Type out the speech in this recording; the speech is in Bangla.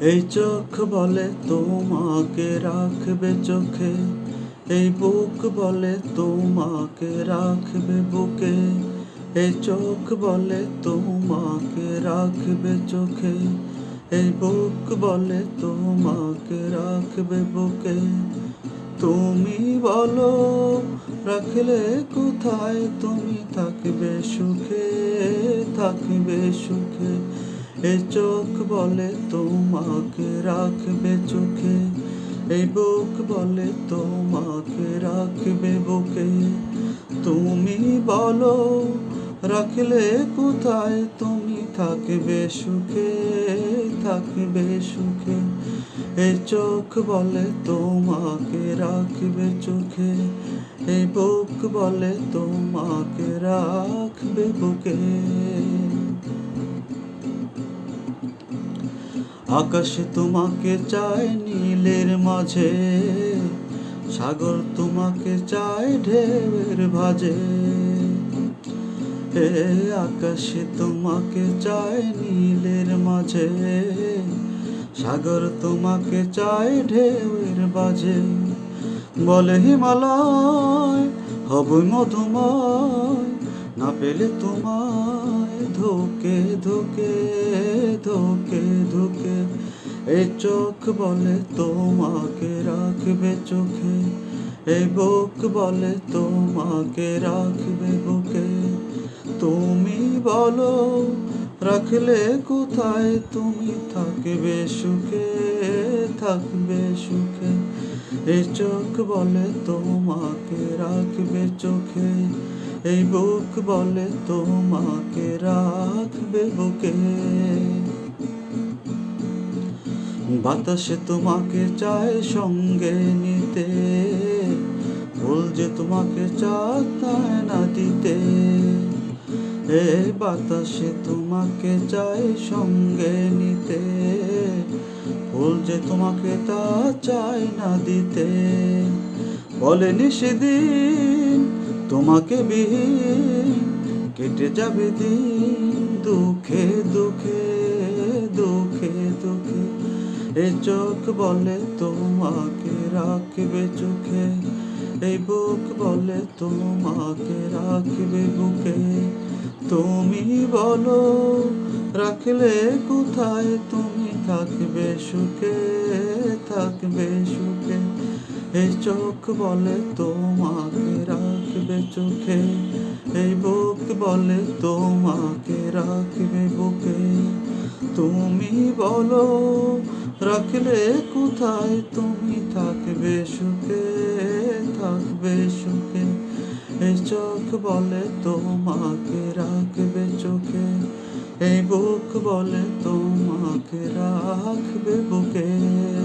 এই চোখ বলে তোমাকে রাখবে চোখে, এই বুক বলে তোমাকে রাখবে বুকে, এই চোখ বলে তোমাকে রাখবে চোখে, এই বুক বলে তোমাকে রাখবে বুকে। তুমি বলো, রাখলে কোথায়? তুমি থাকবে সুখে থাকবে সুখে। এই চোখ বলে, তোমাকে রাখবে চোখে। এই বুক বলে, তোমাকে রাখবে বুকে। তুমি বলো, রাখলে কোথায়? তুমি থাকবে সুখে থাকবে সুখে। এই চোখ বলে, তোমাকে রাখবে চোখে। এই বুক বলে, তোমাকে রাখবে বুকে। আকাশে তোমাকে চায় নীলের মাঝে, সাগর তোমাকে চায় ঢেউয়ের ভাজে। হে আকাশে তোমাকে চায় নীলের মাঝে, সাগর তোমাকে চায় ঢেউয়ের বাজে। বলে হিমালয় হবই মধুময়, না পেলে তোমায় ধোকে ধোকে ধোকে ধোকে। এই চোখ বলে তোমাকে রাখবে চোখে এই বুক বলে তোমাকে রাখবে বুকে। তুমি বলো, রাখলে কোথায়? তুমি থাকবে সুখে থাকবে সুখে। এই চোখ বলে তোমাকে রাখবে চোখে এই বুক বলে তোমাকে রাখবে বুকে। বাতাসে তোমাকে চায় সঙ্গে নিতে। ভুল যে তোমাকে চায় না দিতে। এ বাতাসে তোমাকে চায় সঙ্গে নিতে। ভুল যে তোমাকে তা চায় না দিতে। বলেনি সেদিন তোমাকে বিহীন, কেটে যাবে দিন দুঃখে দুঃখে দুঃখে দুঃখে। এই চোখ বলে তোমাকে রাখবে চোখে, এই বুক বলে তোমাকে রাখবে বুকে। তুমি বলো, রাখলে কোথায়? তুমি থাকবে সুখে থাকবে সুখে। এই চোখ বলে তোমাকে রাখবে চোখে, এই বুক বলে তোমাকে রাখবে বুকে। তুমি বলো রাখলে কোথায় তুমি থাকবে, সুখে থাকবে, সুখে? এই চোখ বলে তোমাকে রাখবে চোখে, এই বুক বলে তোমাকে রাখবে বুকে।